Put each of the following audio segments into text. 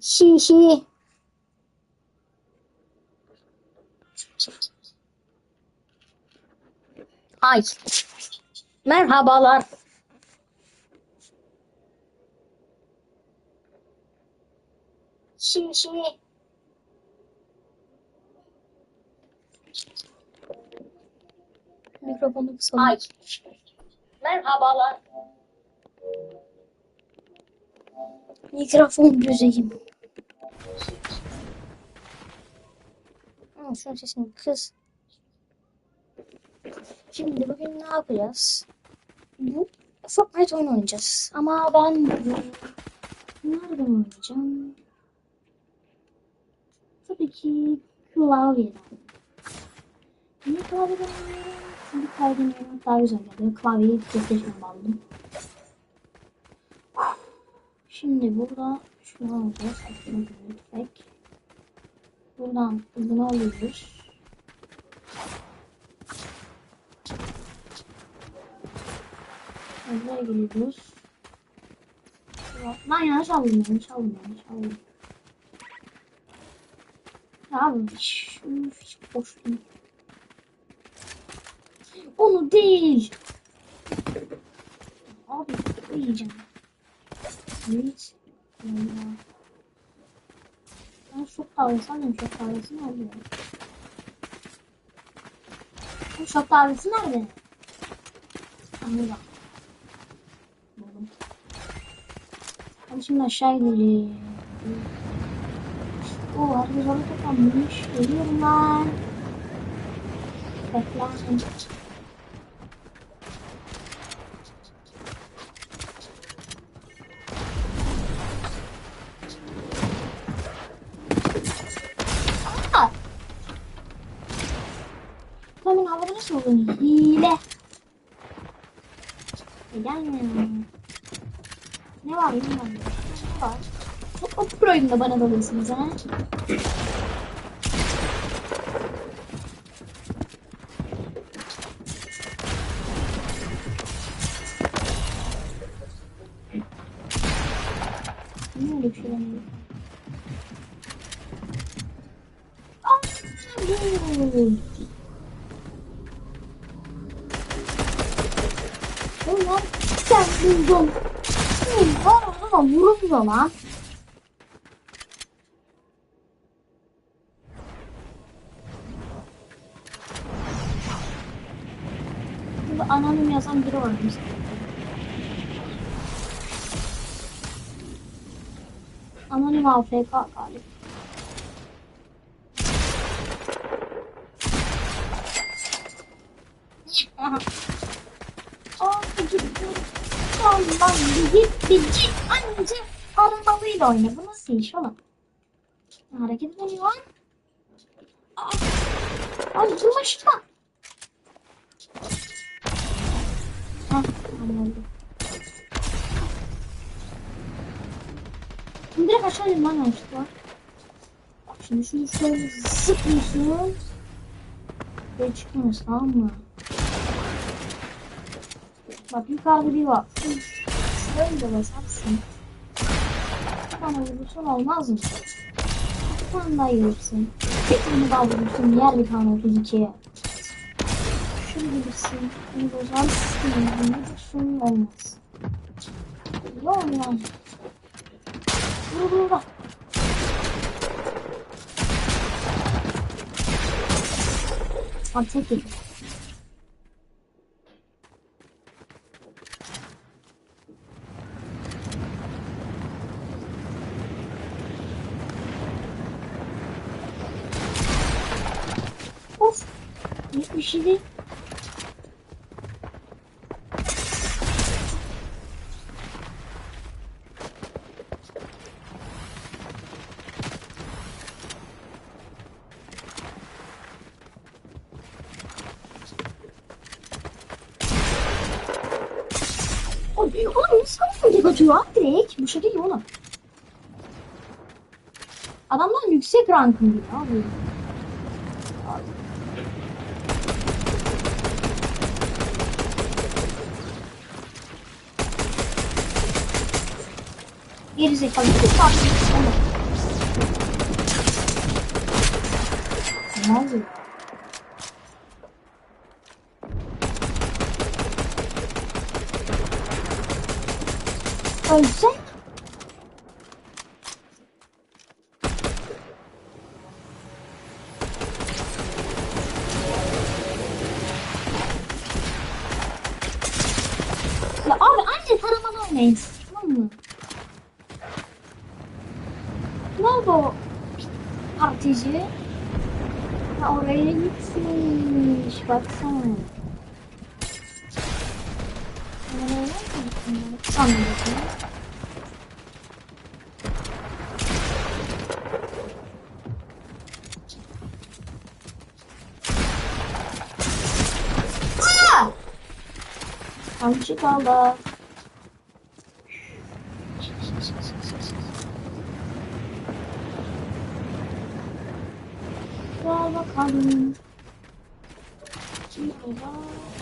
Şi şi. Ay. Merhabalar. Şi Mikrofonu kısalım. Ay. Merhabalar. Mikrofon düzeyim. Hı, şunun sesini kız. Şimdi bugün ne yapacağız? Bu Fortnite oyun oynayacağız. Ama ben nereden oynayacağım? Tabii ki klavyeden. Niye klavyeden oynuyorum? Çünkü klavyeden oynamak daha güzel geliyor. Klavyeyi PlayStation'a bağladım. Şimdi burada şunu alacağız. Şunu büyütmek. Buradan bunu alıyoruz. Buraya geliyoruz. Ben yanlış aldım, yanlış aldım, yanlış aldım. Abi hiç, hiç boş değil. Onu değil. Abi yiyeceğim. Hiç. Ben şok kahvesi alayım. Şok kahvesi nerede? Bu şok kahvesi nerede? Anladım. Buldum. Hadi şimdi aşağı gidelim. Oo herkes orada toplanmış. Geliyorum ben. Bekleyin. Nasıl oldun? Hile. Gelme. Ne var bilmiyorum. Ne var? Çok o proyum da bana dalıyorsunuz ha. Niye öyle. Buldun. Ulan ulan vuruldu lan. Burada anonim yazan biri varmış. Anonim AFK galiba. Aha. Aa gitti. Git bir git anca arabalıyla oyna. Bu nasıl iş oğlum? Hareket. Aa. Ay yavaşla. Heh anladım. Şimdi direkt aşağı indim lan yanlışlıkla. Şimdi şunu şöyle zıplıyorsun. Ve çıkmıyorsun tamam mı? Bak yukarıda bir var. Şöyle de basarsın. Tane vurursun olmaz mı? Yürürsün. Bir tane daha vurursun. Yer bir tane 32'ye. Şunu bilirsin. Bunu bozarsın. Bunu vurursun. Olmaz. Yok lan. Vur vur vur. Bak çok iyi. Nasıl kafayı atıyor abi direkt? Bu şey değil oğlum. Adamlar yüksek rankın diyor abi. Geri zekalı. Ne oluyor? Ölsek? Ya abi anca taramalı oynayın. Tamam mı? Nerede o partici? Oraya gitmiş. Baksana. Sanmıyorum. Kamçı kaldı. Gel bakalım. Kim burada?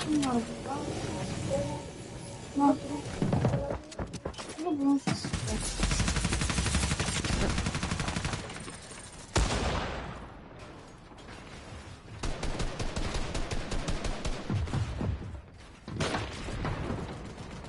Kim var burada? Ne yapıyor? Ne bu?